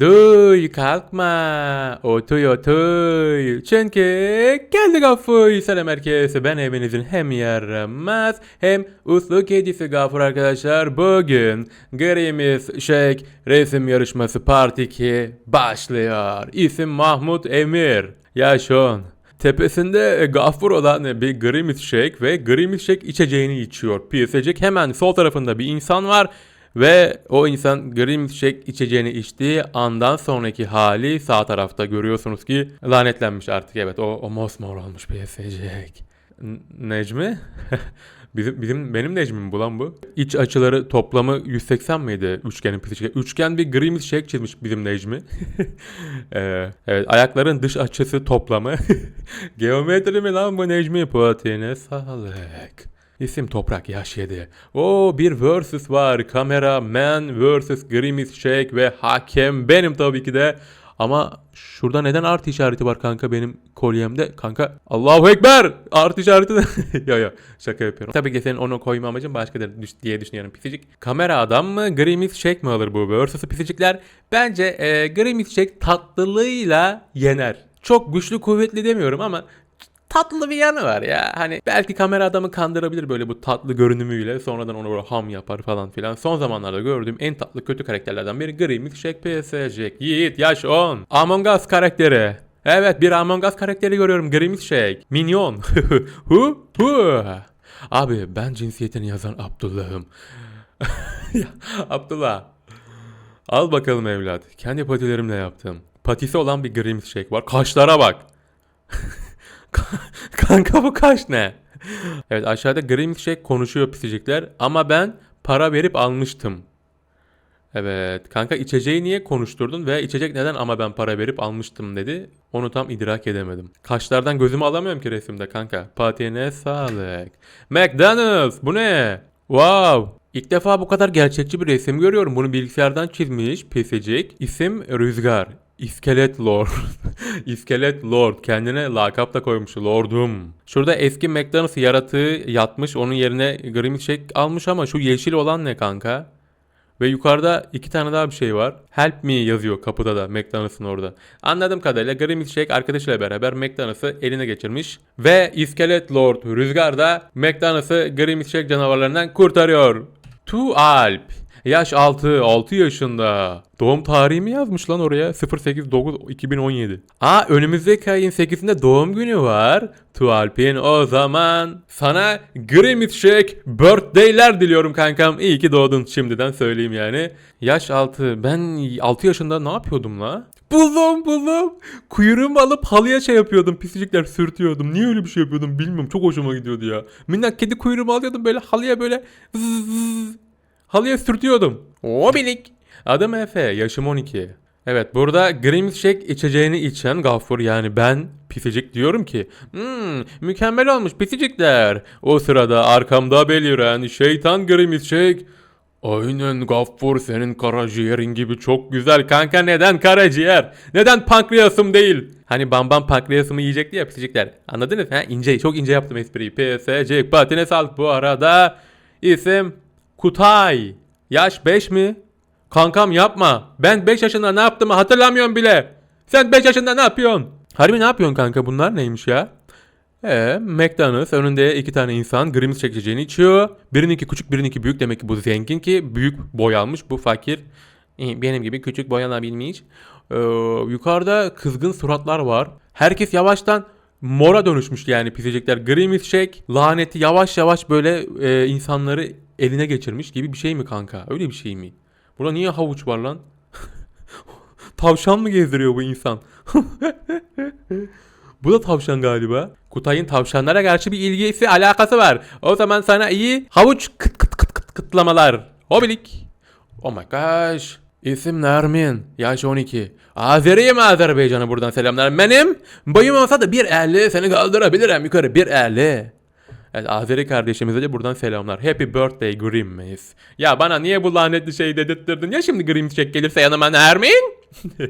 Duy kalkma. Otuy otuy. Çünkü geldi Gafur. Selam herkese. Ben evinizin hem yaramaz hem uslu kedisi Gafur arkadaşlar. Bugün Grimis Shake resim yarışması part 2 başlıyor. İsim Mahmut Emir. Yaş 10. Tepesinde gafur olan bir Grimis Shake ve Grimis Shake içeceğini içiyor. Piyasacık hemen sol tarafında bir insan var. Ve o insan Grimis Shake içeceğini içtiği andan sonraki hali sağ tarafta görüyorsunuz ki lanetlenmiş artık evet o, o mosmor olmuş piyasacık. N- Necmi? bizim, bizim benim Necmi'm bu lan bu. İç açıları toplamı 180 miydi üçgenin piyasacık? Üçgen bir Grimis Shake çizmiş bizim Necmi. Ee, evet ayakların dış açısı toplamı. Geometri mi lan bu Necmi Puatine sağlık. İsim Toprak Yaş 7. O bir versus var. Kamera Man vs Grimis Shake ve hakem benim tabii ki de. Ama şurada neden artı işareti var kanka benim kolyemde? Kanka Allahu Ekber! Artı işareti de... yo yo şaka yapıyorum. Tabii ki senin onu koyma amacın başkadır düş- diye düşünüyorum pisicik. Kamera adam mı Grimis Shake mi alır bu versus pisicikler? Bence e, Grimis Shake tatlılığıyla yener. Çok güçlü kuvvetli demiyorum ama tatlı bir yanı var ya. Hani belki kamera adamı kandırabilir böyle bu tatlı görünümüyle. Sonradan onu böyle ham yapar falan filan. Son zamanlarda gördüğüm en tatlı kötü karakterlerden biri Grimmith Shake PSG. Yiğit yaş 10. Among Us karakteri. Evet bir Among Us karakteri görüyorum. Grimmith Shake. Minyon. hu hu. Abi ben cinsiyetini yazan Abdullah'ım. Abdullah. Al bakalım evlat. Kendi patilerimle yaptım. Patisi olan bir Grimmith Shake var. Kaşlara bak. Kanka bu kaş ne? Evet aşağıda Grim Shake konuşuyor pisicikler ama ben para verip almıştım. Evet kanka içeceği niye konuşturdun ve içecek neden ama ben para verip almıştım dedi. Onu tam idrak edemedim. Kaşlardan gözümü alamıyorum ki resimde kanka. Patiğine sağlık. McDonald's bu ne? Wow. İlk defa bu kadar gerçekçi bir resim görüyorum. Bunu bilgisayardan çizmiş pisicik. İsim Rüzgar. İskelet Lord. İskelet Lord. Kendine lakap da koymuş. Lordum. Şurada eski McDonald's yaratığı yatmış. Onun yerine Grimmett Shake almış ama şu yeşil olan ne kanka? Ve yukarıda iki tane daha bir şey var. Help me yazıyor kapıda da McDonald's'ın orada. Anladığım kadarıyla Grimmett Shake arkadaşıyla beraber McDonald's'ı eline geçirmiş. Ve İskelet Lord Rüzgar da McDonald's'ı Grimmett Shake canavarlarından kurtarıyor. Tu Alp. Yaş 6, 6 yaşında. Doğum tarihi mi yazmış lan oraya? 08-9-2017. Aa önümüzdeki ayın 8'inde doğum günü var. Tualp'in o zaman sana Grimmett Shake birthday'ler diliyorum kankam. İyi ki doğdun şimdiden söyleyeyim yani. Yaş 6. Ben 6 yaşında ne yapıyordum la? Buldum buldum. Kuyruğumu alıp halıya şey yapıyordum. Pisicikler sürtüyordum. Niye öyle bir şey yapıyordum bilmiyorum. Çok hoşuma gidiyordu ya. Minnak kedi kuyruğumu alıyordum böyle halıya böyle Halıya sürtüyordum. O bilik. Adım Efe. Yaşım 12. Evet burada Grimm's içeceğini içen Gaffur yani ben pisicik diyorum ki hmm, mükemmel olmuş pisicikler. O sırada arkamda beliren şeytan Grimm's Aynen Gaffur senin karaciğerin gibi çok güzel kanka neden karaciğer? Neden pankreasım değil? Hani bam bam pankreasımı yiyecekti ya pisicikler. Anladınız ha? İnce çok ince yaptım espriyi. PSG patine sağlık bu arada. İsim Kutay. Yaş 5 mi? Kankam yapma. Ben 5 yaşında ne yaptığımı hatırlamıyorum bile. Sen 5 yaşında ne yapıyorsun? Harbi ne yapıyorsun kanka bunlar neymiş ya? Ee, McDonald's önünde iki tane insan Grimm's çekeceğini içiyor. Birininki küçük birininki büyük demek ki bu zengin ki büyük boy almış bu fakir. Ee, Benim gibi küçük boyanabilmiş. Ee, yukarıda kızgın suratlar var. Herkes yavaştan mora dönüşmüş yani pisecekler. Grimm's Shake laneti yavaş yavaş böyle e, insanları eline geçirmiş gibi bir şey mi kanka? Öyle bir şey mi? Burada niye havuç var lan? Tavşan mı gezdiriyor bu insan? Bu da tavşan galiba. Kutay'ın tavşanlara karşı bir ilgisi alakası var. O zaman sana iyi havuç kıt kıt kıt kıt kıtlamalar. Hobilik. Oh my gosh. İsim Nermin. Yaş 12. Azeriyim Azerbaycan'a buradan selamlar. Benim boyum olsa da bir elli seni kaldırabilirim yukarı bir elli. Evet Azeri kardeşimize de buradan selamlar. Happy birthday Grimmis. Ya bana niye bu lanetli şeyi dedirttirdin? Ya şimdi Grimmis çek gelirse yanıma Nermin?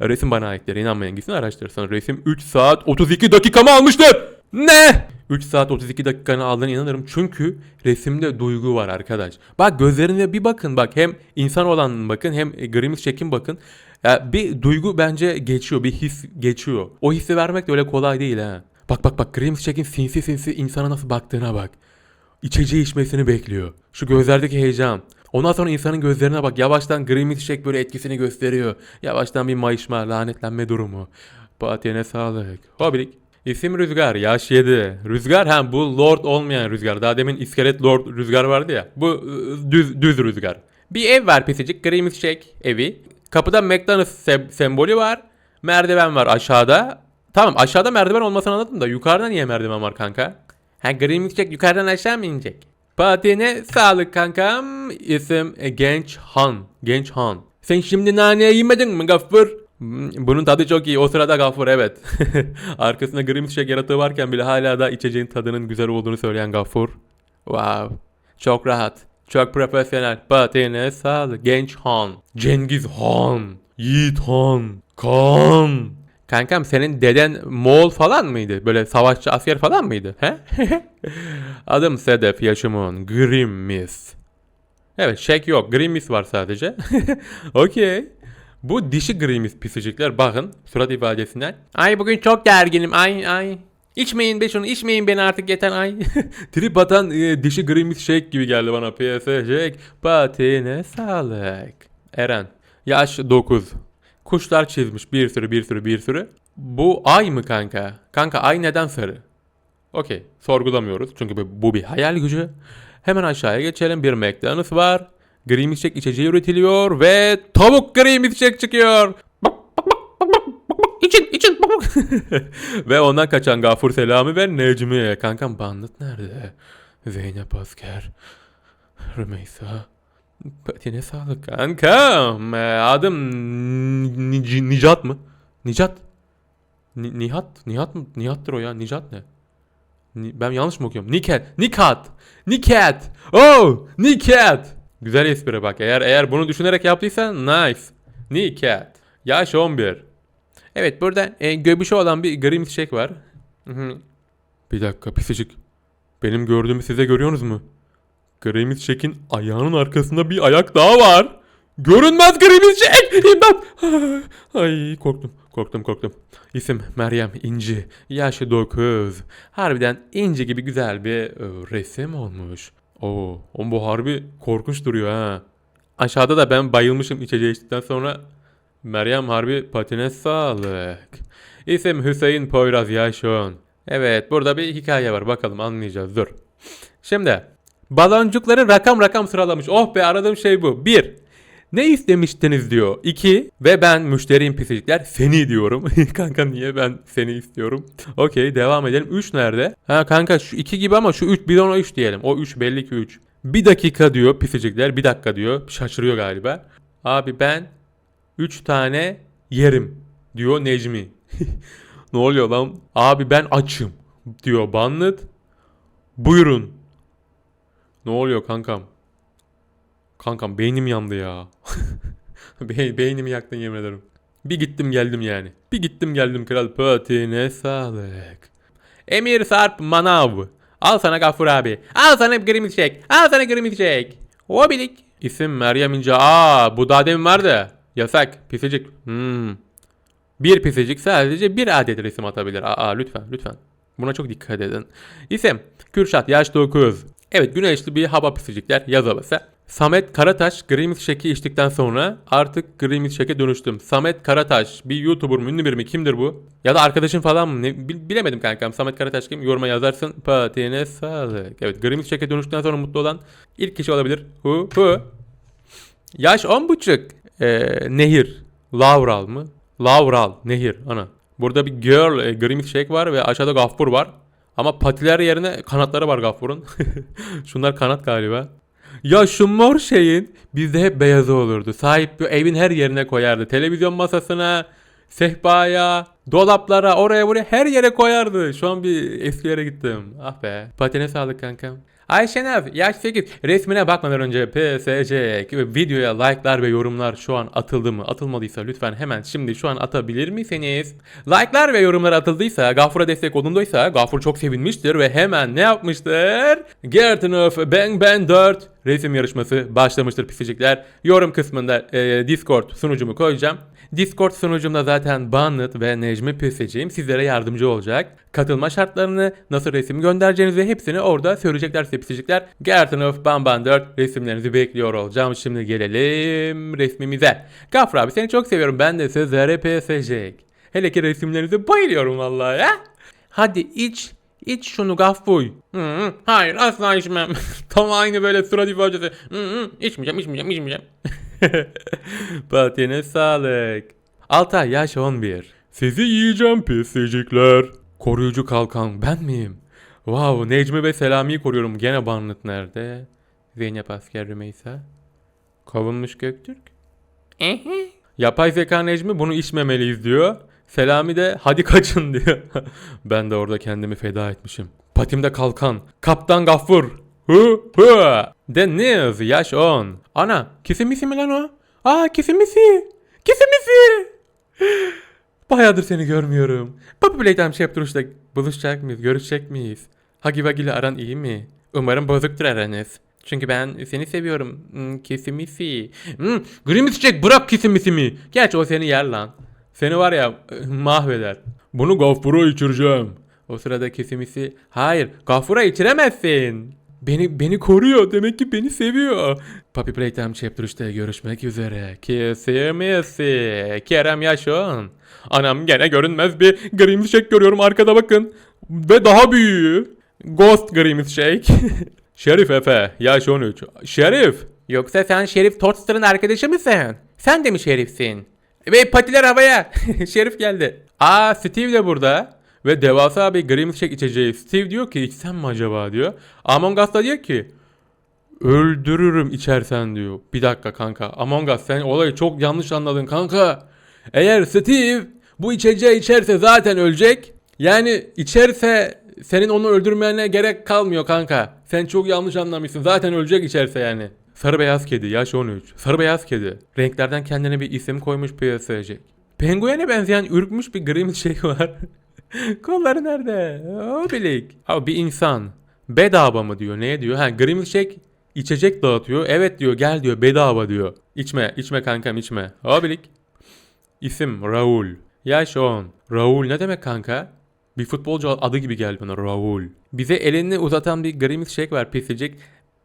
Resim bana aittir. İnanmayın gitsin araştırsın. Resim 3 saat 32 dakikamı almıştır. Ne? 3 saat 32 dakikanı aldığına inanırım. Çünkü resimde duygu var arkadaş. Bak gözlerine bir bakın bak. Hem insan olan bakın hem Grimmis çekin bakın. Ya bir duygu bence geçiyor, bir his geçiyor. O hissi vermek de öyle kolay değil ha. Bak bak bak Grim Check'in sinsi sinsi insana nasıl baktığına bak. İçeceği içmesini bekliyor. Şu gözlerdeki heyecan. Ondan sonra insanın gözlerine bak. Yavaştan Grim Check böyle etkisini gösteriyor. Yavaştan bir mayışma, lanetlenme durumu. Patiğine sağlık. Hobilik. İsim Rüzgar, yaş 7. Rüzgar ha bu Lord olmayan Rüzgar. Daha demin iskelet Lord Rüzgar vardı ya. Bu ı, düz, düz Rüzgar. Bir ev var pisicik. Grim Check evi. Kapıda McDonald's sem- sembolü var. Merdiven var aşağıda. Tamam aşağıda merdiven olmasını anladım da yukarıda niye merdiven var kanka? Ha Grim Check yukarıdan aşağı mı inecek? Patiğine sağlık kankam. İsim e, Genç Han. Genç Han. Sen şimdi nane yemedin mi Gaffur? Hmm, Bunun tadı çok iyi. O sırada Gaffur evet. Arkasında Grim Check yaratığı varken bile hala da içeceğin tadının güzel olduğunu söyleyen Gaffur. Wow. Çok rahat. Çok profesyonel. Patiğine sağlık. Genç Han. Cengiz Han. Yiğit Han. Kaan. Kankam senin deden Moğol falan mıydı? Böyle savaşçı asker falan mıydı? He? Adım Sedef, yaşım 10. Grimmis. Evet, şek yok. Grimmis var sadece. Okey. Bu dişi Grimmis pisicikler bakın surat ifadesinden. Ay bugün çok gerginim. Ay ay. İçmeyin be şunu, içmeyin beni artık yeter ay. Trip atan e, dişi Grimmis Shake gibi geldi bana. PS Shake. Patine sağlık. Eren. Yaş 9. Kuşlar çizmiş bir sürü bir sürü bir sürü. Bu ay mı kanka? Kanka ay neden sarı? Okey. Sorgulamıyoruz. Çünkü bu, bir hayal gücü. Hemen aşağıya geçelim. Bir McDonald's var. Green Shake içeceği üretiliyor ve tavuk Green Shake çıkıyor. Bak, bak, bak, bak, bak. İçin, için, bak, bak. ve ondan kaçan Gafur Selami ve Necmi. Kankam Bandit nerede? Zeynep Asker. Rümeysa. Patine sağlık kankam. Adım Nic- Nicat mı? Nicat. Ni- Nihat? Nihat mı? Nihat'tır o ya. Nicat ne? Ni- ben yanlış mı okuyorum? Niket. Nikat. Niket. Oh! Niket. Güzel espri bak. Eğer eğer bunu düşünerek yaptıysan nice. Niket. Yaş 11. Evet burada e, göbüşü olan bir grim çiçek var. Bir dakika pisicik. Benim gördüğümü size görüyorsunuz mu? Grimmis Jack'in ayağının arkasında bir ayak daha var. Görünmez Grimmis Jack! İmdat! Ay korktum, korktum, korktum. İsim Meryem İnci. Yaşı 9. Harbiden İnci gibi güzel bir e, resim olmuş. Oo, on bu harbi korkunç duruyor ha. Aşağıda da ben bayılmışım içeceği içtikten sonra. Meryem harbi patine sağlık. İsim Hüseyin Poyraz Yaşon. Evet burada bir hikaye var bakalım anlayacağız dur. Şimdi baloncukları rakam rakam sıralamış. Oh be aradığım şey bu. 1. Ne istemiştiniz diyor. 2. Ve ben müşteriyim pisicikler seni diyorum. kanka niye ben seni istiyorum. Okey devam edelim. 3 nerede? Ha kanka şu 2 gibi ama şu 3 bir ona 3 diyelim. O 3 belli ki 3. Bir dakika diyor pisicikler. Bir dakika diyor. Şaşırıyor galiba. Abi ben 3 tane yerim diyor Necmi. ne oluyor lan? Abi ben açım diyor Banlıt. Buyurun. Ne oluyor kankam? Kankam beynim yandı ya. Be beynimi yaktın yemin ederim. Bir gittim geldim yani. Bir gittim geldim kral patine sağlık. Emir Sarp Manav. Al sana Gafur abi. Al sana Grimil Çek. Al sana Grimil Çek. Hobilik. İsim Meryem İnce. Aa bu daha demin vardı. Yasak. Pisicik. Hmm. Bir pisicik sadece bir adet resim atabilir. Aa lütfen lütfen. Buna çok dikkat edin. İsim Kürşat yaş 9. Evet güneşli bir hava pisicikler yaz havası. Samet Karataş Grimmit Shake'i içtikten sonra artık Grimmit Shake'e dönüştüm. Samet Karataş bir YouTuber mu ünlü biri mi kimdir bu? Ya da arkadaşın falan mı? Ne, bil- bilemedim kankam. Samet Karataş kim? Yoruma yazarsın. Patine sağlık. Evet Grimmit Shake'e dönüştükten sonra mutlu olan ilk kişi olabilir. Hu hu. Yaş 10 buçuk. Ee, nehir. Lavral mı? Lavral. Nehir. Ana. Burada bir girl e, Grimmit Shake var ve aşağıda Gaffur var. Ama patiler yerine kanatları var Gaffur'un. Şunlar kanat galiba. Ya şu mor şeyin bizde hep beyazı olurdu. Sahip evin her yerine koyardı. Televizyon masasına, sehpaya, dolaplara, oraya buraya her yere koyardı. Şu an bir eski yere gittim. Ah be. Patine sağlık kankam. Ayşenev yaş 8 resmine bakmadan önce PSC videoya like'lar ve yorumlar şu an atıldı mı? Atılmadıysa lütfen hemen şimdi şu an atabilir misiniz? Like'lar ve yorumlar atıldıysa Gafur'a destek olunduysa Gafur çok sevinmiştir ve hemen ne yapmıştır? Garden of Bang Bang 4 resim yarışması başlamıştır pisicikler. Yorum kısmında e, Discord sunucumu koyacağım. Discord sunucumda zaten Bannet ve Necmi Pisicim sizlere yardımcı olacak. Katılma şartlarını, nasıl resim göndereceğinizi hepsini orada söyleyecekler size pisicikler. Gertnov Bamban 4 resimlerinizi bekliyor olacağım. Şimdi gelelim resmimize. Gafur abi seni çok seviyorum. Ben de sizlere pisicik. Hele ki resimlerinize bayılıyorum vallahi ya. Hadi iç İç şunu Gaffuy. Hı hı, hayır asla içmem. Tam aynı böyle surat ifadesi. Hı hı, içmeyeceğim içmeyeceğim içmeyeceğim. Patine sağlık. Altay yaş 11. Sizi yiyeceğim pisicikler. Koruyucu kalkan ben miyim? Wow Necmi ve Selami'yi koruyorum. Gene Barnett nerede? Zeynep Asker Rümeysa. Kavunmuş Göktürk. Yapay zeka Necmi bunu içmemeliyiz diyor. Selami de hadi kaçın diyor. ben de orada kendimi feda etmişim. Patimde kalkan. Kaptan Gaffur. Hı hı. Deniz yaş 10. Ana kisimisi mi lan o? Aa kisimisi. Kisimisi. Bayağıdır seni görmüyorum. Papa Playtime duruşta buluşacak mıyız? Görüşecek miyiz? Hagi ile aran iyi mi? Umarım bozuktur aranız. Çünkü ben seni seviyorum. Hmm, kisimisi. Hmm, Grimm's Jack bırak kisimisimi. Gerçi o seni yer lan. Seni var ya mahveder. Bunu Gafur'a içireceğim. O sırada kesimisi hayır Gafur'a içiremezsin. Beni beni koruyor demek ki beni seviyor. Puppy Playtime Chapter 3'te görüşmek üzere. Kesimisi. Kerem Yaşon. Anam gene görünmez bir Grimm's Shake görüyorum arkada bakın. Ve daha büyüğü. Ghost Grimm's Shake. Şerif Efe, yaş 13. Şerif! Yoksa sen Şerif Totster'ın arkadaşı mısın? Sen de mi Şerif'sin? Ve patiler havaya. Şerif geldi. Aa Steve de burada. Ve devasa bir Grim Shake içeceği. Steve diyor ki içsem mi acaba diyor. Among Us da diyor ki öldürürüm içersen diyor. Bir dakika kanka. Among Us sen olayı çok yanlış anladın kanka. Eğer Steve bu içeceği içerse zaten ölecek. Yani içerse senin onu öldürmene gerek kalmıyor kanka. Sen çok yanlış anlamışsın. Zaten ölecek içerse yani. Sarı beyaz kedi yaş 13. Sarı beyaz kedi. Renklerden kendine bir isim koymuş piyasaya. Penguene benzeyen ürkmüş bir grim şey var. Kolları nerede? O bilik. Abi bir insan. Bedava mı diyor? Neye diyor? Ha grim şey içecek dağıtıyor. Evet diyor gel diyor bedava diyor. İçme içme kankam içme. O bilik. İsim Raul. Yaş 10. Raul ne demek kanka? Bir futbolcu adı gibi geldi bana Raul. Bize elini uzatan bir Grimm's Shake var pisicik.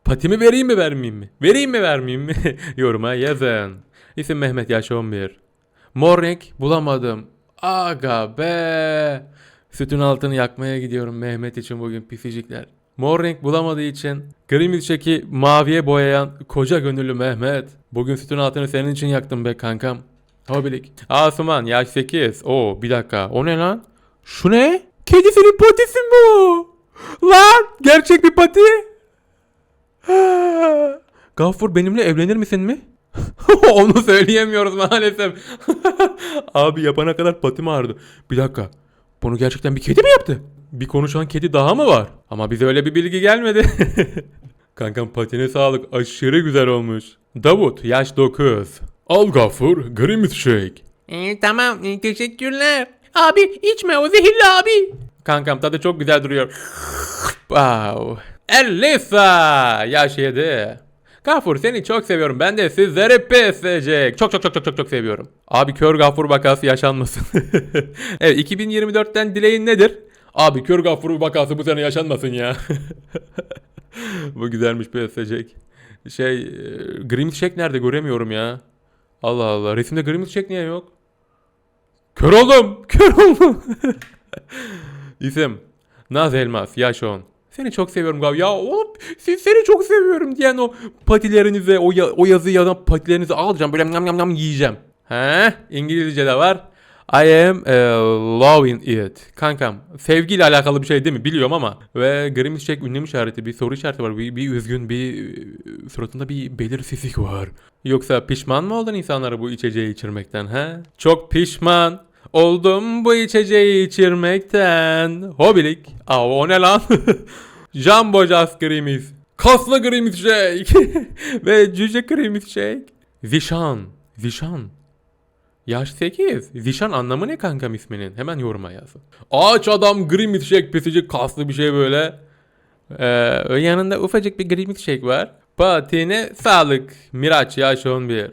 Patimi vereyim mi vermeyeyim mi? Vereyim mi vermeyeyim mi? Yoruma yazın. İsim Mehmet yaş 11. Mor renk bulamadım. Aga be. Sütün altını yakmaya gidiyorum Mehmet için bugün pisicikler. Mor renk bulamadığı için Grimm's Shake'i maviye boyayan koca gönüllü Mehmet. Bugün sütün altını senin için yaktım be kankam. Hobilik. Asuman yaş 8. Oo bir dakika. O ne lan? Şu ne? Kedisinin patisi bu? Lan gerçek bir pati. Gaffur benimle evlenir misin mi? Onu söyleyemiyoruz maalesef. Abi yapana kadar patim ağrıdı. Bir dakika. Bunu gerçekten bir kedi mi yaptı? Bir konuşan kedi daha mı var? Ama bize öyle bir bilgi gelmedi. Kankam patine sağlık aşırı güzel olmuş. Davut yaş 9. Al Gaffur Grimm's Shake. Ee, tamam ee, teşekkürler. Abi içme o zehirli abi. Kankam tadı çok güzel duruyor. wow. Elisa yaş 7. Gafur seni çok seviyorum. Ben de sizleri pesecek. Çok çok çok çok çok çok seviyorum. Abi kör Gafur vakası yaşanmasın. evet 2024'ten dileğin nedir? Abi kör Gafur vakası bu sene yaşanmasın ya. bu güzelmiş pesecek. Şey e, Grimm's Shake nerede göremiyorum ya. Allah Allah resimde Grimm's Shake niye yok? Kör oldum. Kör oldum. İsim. Naz Elmas. Yaş 10. Seni çok seviyorum Gav. Ya oğlum siz seni çok seviyorum diyen o patilerinize o, ya, o yazıyı yazan patilerinizi alacağım. Böyle yam yam yam yiyeceğim. He? İngilizce de var. I am uh, loving it. Kankam sevgiyle alakalı bir şey değil mi? Biliyorum ama. Ve Grimm's Shake ünlem işareti bir soru işareti var. Bir, bir üzgün bir e, suratında bir belirsizlik var. Yoksa pişman mı oldun insanları bu içeceği içirmekten he? Çok pişman oldum bu içeceği içirmekten. Hobilik. Aa o ne lan? Jumbo Just Grimm's. Kaslı Grimm's Shake. Ve cüce Grimm's Shake. Zişan. Zişan. Yaş 8. Zişan anlamı ne kankam isminin? Hemen yoruma yaz. Ağaç adam Grimm's Shake pisicik kaslı bir şey böyle. Ee, yanında ufacık bir Grimm's Shake var. Patine sağlık. Miraç yaş 11.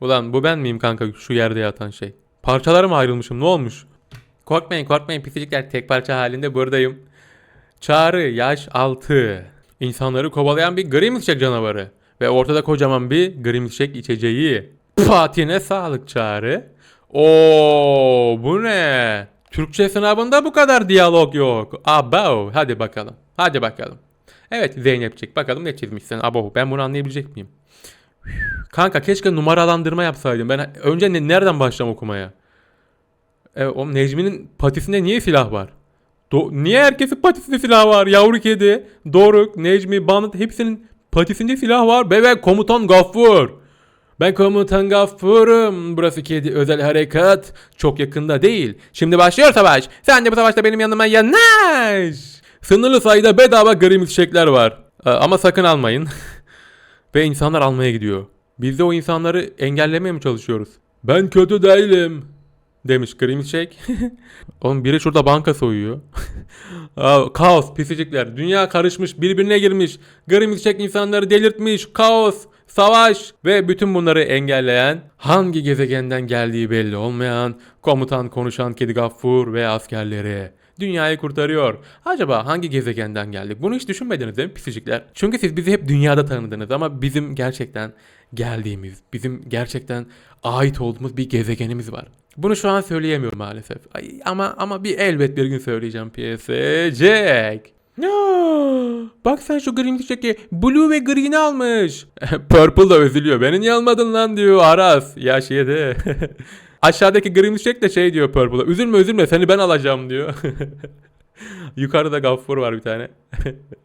Ulan bu ben miyim kanka şu yerde yatan şey? Parçalara mı ayrılmışım ne olmuş? Korkmayın korkmayın pisicikler tek parça halinde buradayım. Çağrı yaş 6. İnsanları kovalayan bir gri milkshake canavarı. Ve ortada kocaman bir gri milkshake içeceği. Patine sağlık çağrı. Oo bu ne? Türkçe sınavında bu kadar diyalog yok. Abo hadi bakalım. Hadi bakalım. Evet Zeynepçik bakalım ne çizmişsin. Abo ben bunu anlayabilecek miyim? Kanka keşke numaralandırma yapsaydım. Ben önce ne, nereden başlam okumaya? E, o Necmi'nin patisinde niye silah var? Do- niye herkesin patisinde silah var? Yavru kedi, Doruk, Necmi, Banıt hepsinin patisinde silah var. Bebek komutan Gaffur. Ben komutan Gaffur'um. Burası kedi özel harekat. Çok yakında değil. Şimdi başlıyor savaş. Sen de bu savaşta benim yanıma yanaş. Sınırlı sayıda bedava gri milkshake'ler var. E, ama sakın almayın. Ve insanlar almaya gidiyor. Biz de o insanları engellemeye mi çalışıyoruz? Ben kötü değilim. Demiş Grim Shake. Oğlum biri şurada banka soyuyor. Kaos, pisicikler. Dünya karışmış, birbirine girmiş. Grim Shake insanları delirtmiş. Kaos, savaş ve bütün bunları engelleyen, hangi gezegenden geldiği belli olmayan, komutan konuşan kedi gaffur ve askerleri. Dünyayı kurtarıyor. Acaba hangi gezegenden geldik? Bunu hiç düşünmediniz değil mi pisicikler? Çünkü siz bizi hep dünyada tanıdınız ama bizim gerçekten geldiğimiz, bizim gerçekten ait olduğumuz bir gezegenimiz var. Bunu şu an söyleyemiyorum maalesef. Ay, ama ama bir elbet bir gün söyleyeceğim PSC. No, bak sen şu green çeki blue ve green'i almış. Purple da üzülüyor. Beni niye almadın lan diyor Aras. Yaş yedi. Aşağıdaki green çek de şey diyor Purple'a. Üzülme üzülme seni ben alacağım diyor. Yukarıda gaffur var bir tane.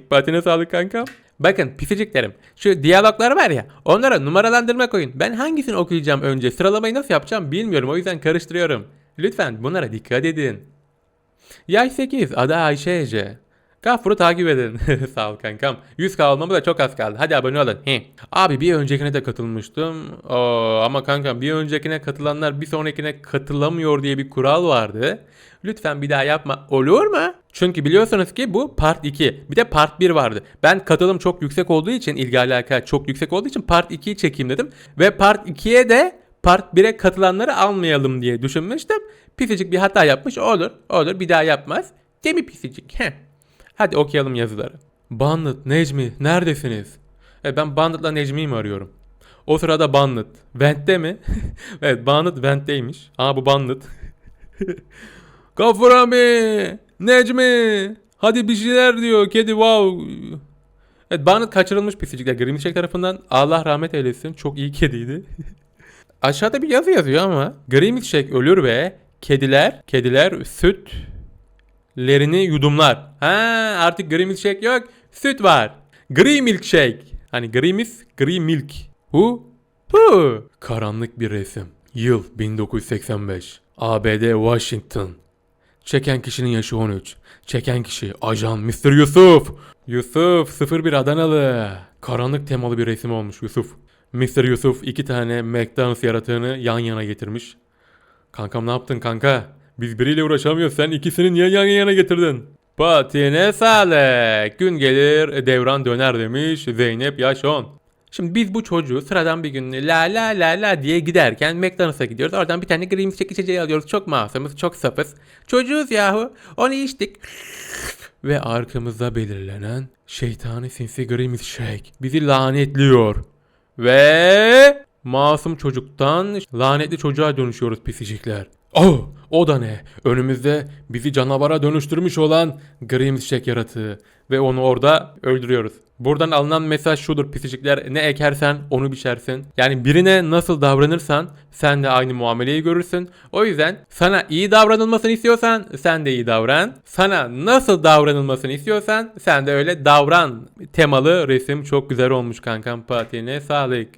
Patine sağlık kankam. Bakın pisiciklerim. Şu diyaloglar var ya onlara numaralandırma koyun. Ben hangisini okuyacağım önce sıralamayı nasıl yapacağım bilmiyorum o yüzden karıştırıyorum. Lütfen bunlara dikkat edin. Yaş 8 adı Ayşe Ece. Gafur'u takip edin. Sağ ol kankam. 100k olmamı da çok az kaldı. Hadi abone olun. He. Abi bir öncekine de katılmıştım. Oo, ama kankam bir öncekine katılanlar bir sonrakine katılamıyor diye bir kural vardı. Lütfen bir daha yapma. Olur mu? Çünkü biliyorsunuz ki bu part 2. Bir de part 1 vardı. Ben katılım çok yüksek olduğu için ilgi alaka çok yüksek olduğu için part 2'yi çekeyim dedim. Ve part 2'ye de part 1'e katılanları almayalım diye düşünmüştüm. Pisicik bir hata yapmış. Olur. Olur. Bir daha yapmaz. Değil mi pisicik? Heh. Hadi okuyalım yazıları. Bandit, Necmi neredesiniz? E ben Bandit'la Necmi'yi mi arıyorum? O sırada Bandit. Vent'te mi? evet Bandit Vent'teymiş. Aa bu Bandit. Gafur abi! Necmi! Hadi bir şeyler diyor kedi wow. Evet Bandit kaçırılmış pisicikler. Grimchek tarafından Allah rahmet eylesin. Çok iyi kediydi. Aşağıda bir yazı yazıyor ama Grimchek ölür ve kediler, kediler süt lerini yudumlar. Ha artık gri milkshake yok. Süt var. Gri milkshake. Hani gri mis, gri milk. Hu? Hu. Karanlık bir resim. Yıl 1985. ABD Washington. Çeken kişinin yaşı 13. Çeken kişi ajan Mr. Yusuf. Yusuf 01 Adanalı. Karanlık temalı bir resim olmuş Yusuf. Mr. Yusuf iki tane McDonald's yaratığını yan yana getirmiş. Kankam ne yaptın kanka? Biz biriyle uğraşamıyoruz. Sen ikisini niye yan yana getirdin? Patine sağlık. Gün gelir devran döner demiş Zeynep yaş 10. Şimdi biz bu çocuğu sıradan bir gün la la la la diye giderken McDonald's'a gidiyoruz. Oradan bir tane green milkshake içeceği alıyoruz. Çok masumuz, çok safız. Çocuğuz yahu. Onu içtik. Ve arkamızda belirlenen şeytani sinsi green milkshake bizi lanetliyor. Ve masum çocuktan lanetli çocuğa dönüşüyoruz pisicikler. Oh, o da ne? Önümüzde bizi canavara dönüştürmüş olan Grimshack yaratığı ve onu orada öldürüyoruz. Buradan alınan mesaj şudur pisicikler ne ekersen onu biçersin. Yani birine nasıl davranırsan sen de aynı muameleyi görürsün. O yüzden sana iyi davranılmasını istiyorsan sen de iyi davran. Sana nasıl davranılmasını istiyorsan sen de öyle davran. Temalı resim çok güzel olmuş kankam Fatih'ine sağlık.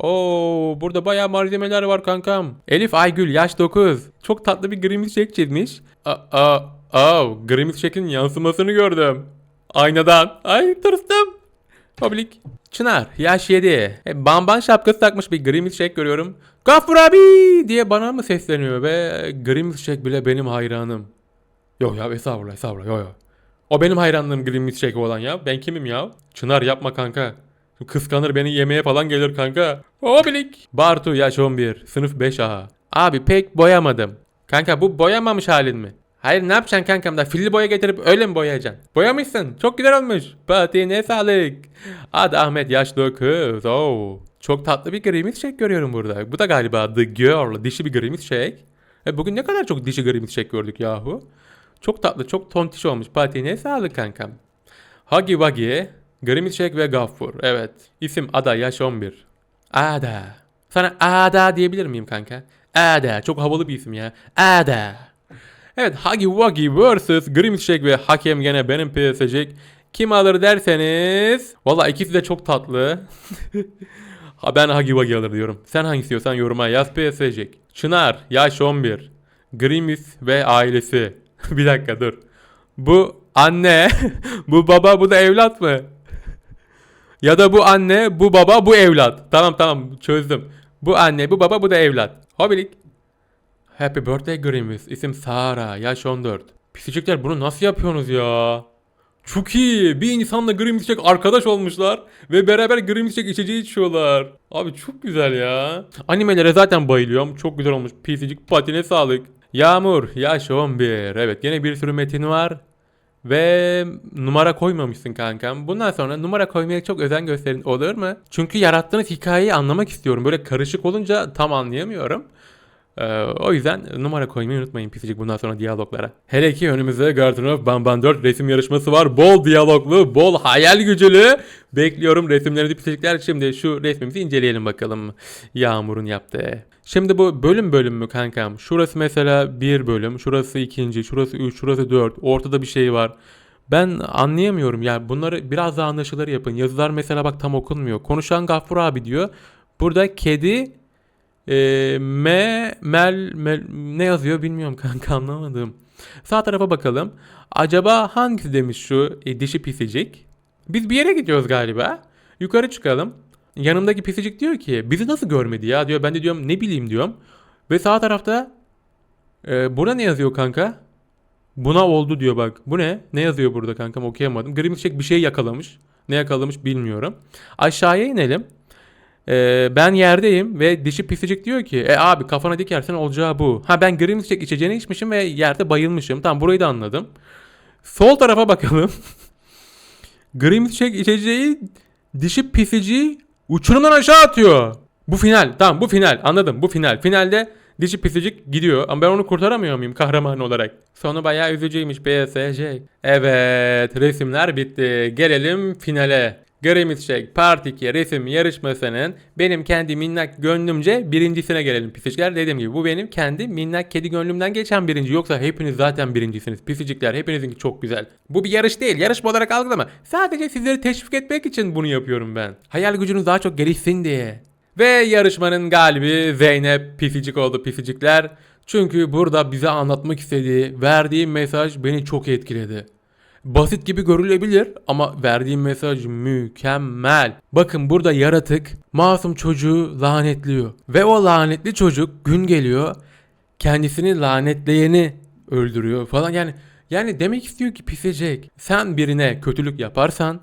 Oo, burada bayağı malzemeler var kankam. Elif Aygül yaş 9. Çok tatlı bir Grimm's Shake çizmiş. Aa, aa, aa Grimm's Shake'in yansımasını gördüm. Aynadan. Ay tırstım. Public. Çınar yaş 7. E, bamban şapkası takmış bir Grimm's Shake görüyorum. Gafur abi diye bana mı sesleniyor be? Grimm's Shake bile benim hayranım. Yok ya estağfurullah estağfurullah yok yok. O benim hayranlığım Grimm's Shake olan ya. Ben kimim ya? Çınar yapma kanka. Kıskanır beni yemeye falan gelir kanka. Hobilik. Bartu yaş 11. Sınıf 5A. Abi pek boyamadım. Kanka bu boyamamış halin mi? Hayır ne yapacaksın kankam da filli boya getirip öyle mi boyayacaksın? Boyamışsın. Çok güzel olmuş. Patine sağlık. Adı Ahmet yaş 9. Oo. Çok tatlı bir gri milkshake görüyorum burada. Bu da galiba The Girl. Dişi bir gri milkshake. E bugün ne kadar çok dişi gri milkshake gördük yahu. Çok tatlı, çok tontiş olmuş. Patine sağlık kankam. Huggy Wuggy, Gri milkshake ve Gaffur. Evet. İsim Ada, yaş 11. Ada. Sana Ada diyebilir miyim kanka? Ada. Çok havalı bir isim ya. Ada. Evet Huggy Wuggy vs. Gri milkshake ve hakem gene benim PSG. Kim alır derseniz. Valla ikisi de çok tatlı. ha ben Huggy Wuggy alır diyorum. Sen hangisi diyorsan yoruma yaz PSG. Çınar, yaş 11. Grimis ve ailesi. bir dakika dur. Bu anne, bu baba, bu da evlat mı? Ya da bu anne, bu baba, bu evlat. Tamam tamam çözdüm. Bu anne, bu baba, bu da evlat. Hobilik. Happy birthday Grimis. İsim Sara. Yaş 14. Pisicikler bunu nasıl yapıyorsunuz ya? Çok iyi. Bir insanla Grimsek arkadaş olmuşlar ve beraber Grimsek içeceği içiyorlar. Abi çok güzel ya. Animelere zaten bayılıyorum. Çok güzel olmuş. Pisicik patine sağlık. Yağmur. Yaş 11. Evet yine bir sürü metin var. Ve numara koymamışsın kankam. Bundan sonra numara koymaya çok özen gösterin olur mu? Çünkü yarattığınız hikayeyi anlamak istiyorum. Böyle karışık olunca tam anlayamıyorum. Ee, o yüzden numara koymayı unutmayın pisicik bundan sonra diyaloglara. Hele ki önümüzde Garden of Banban 4 resim yarışması var. Bol diyaloglu, bol hayal gücülü. Bekliyorum resimlerinizi pisicikler. Şimdi şu resmimizi inceleyelim bakalım. Yağmur'un yaptığı. Şimdi bu bölüm bölüm mü kankam? Şurası mesela bir bölüm, şurası ikinci, şurası üç, şurası dört. Ortada bir şey var. Ben anlayamıyorum ya bunları biraz daha anlaşılır yapın. Yazılar mesela bak tam okunmuyor. Konuşan Gaffur abi diyor. Burada kedi e, me, mel, mel, ne yazıyor bilmiyorum kanka anlamadım. Sağ tarafa bakalım. Acaba hangisi demiş şu e, dişi pisicik? Biz bir yere gidiyoruz galiba. Yukarı çıkalım. Yanımdaki pisicik diyor ki bizi nasıl görmedi ya diyor. Ben de diyorum ne bileyim diyorum. Ve sağ tarafta e, burada ne yazıyor kanka? Buna oldu diyor bak. Bu ne? Ne yazıyor burada kankam okuyamadım. Grimsek bir şey yakalamış. Ne yakalamış bilmiyorum. Aşağıya inelim. Ee, ben yerdeyim ve dişi pisicik diyor ki e abi kafana dikersen olacağı bu. Ha ben Grimsek içeceğini içmişim ve yerde bayılmışım. Tamam burayı da anladım. Sol tarafa bakalım. Grimsek içeceği dişi pisiciyi uçurumdan aşağı atıyor. Bu final. Tamam bu final. Anladım. Bu final. Finalde dişi pisicik gidiyor. Ama ben onu kurtaramıyor muyum kahraman olarak? Sonu bayağı üzücüymüş PSG. Evet resimler bitti. Gelelim finale. Grimsek Part 2 resim yarışmasının benim kendi minnak gönlümce birincisine gelelim pisicikler. Dediğim gibi bu benim kendi minnak kedi gönlümden geçen birinci. Yoksa hepiniz zaten birincisiniz. Pisicikler hepinizinki çok güzel. Bu bir yarış değil. Yarışma olarak algılama. Sadece sizleri teşvik etmek için bunu yapıyorum ben. Hayal gücünüz daha çok gelişsin diye. Ve yarışmanın galibi Zeynep Pisicik oldu pisicikler. Çünkü burada bize anlatmak istediği, verdiği mesaj beni çok etkiledi. Basit gibi görülebilir ama verdiğim mesaj mükemmel. Bakın burada yaratık masum çocuğu lanetliyor. Ve o lanetli çocuk gün geliyor kendisini lanetleyeni öldürüyor falan. Yani yani demek istiyor ki pisecek. Sen birine kötülük yaparsan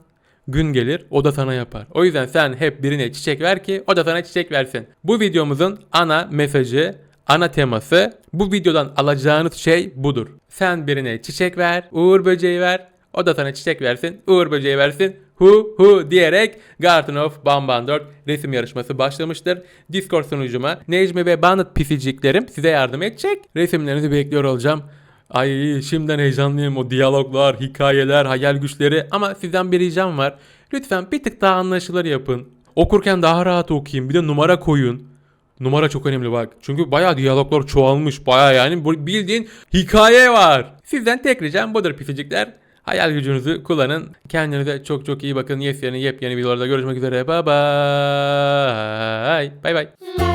gün gelir o da sana yapar. O yüzden sen hep birine çiçek ver ki o da sana çiçek versin. Bu videomuzun ana mesajı ana teması bu videodan alacağınız şey budur. Sen birine çiçek ver, uğur böceği ver, o da sana çiçek versin, uğur böceği versin. Hu hu diyerek Garden of Bamban 4 resim yarışması başlamıştır. Discord sunucuma Necmi ve Banıt pisiciklerim size yardım edecek. Resimlerinizi bekliyor olacağım. Ay şimdiden heyecanlıyım o diyaloglar, hikayeler, hayal güçleri ama sizden bir ricam var. Lütfen bir tık daha anlaşılır yapın. Okurken daha rahat okuyun. Bir de numara koyun. Numara çok önemli bak. Çünkü bayağı diyaloglar çoğalmış. Bayağı yani bildiğin hikaye var. Sizden tek ricam budur pisicikler. Hayal gücünüzü kullanın. Kendinize çok çok iyi bakın. Yes yeni yepyeni videolarda görüşmek üzere. Bye bye. Bye bye.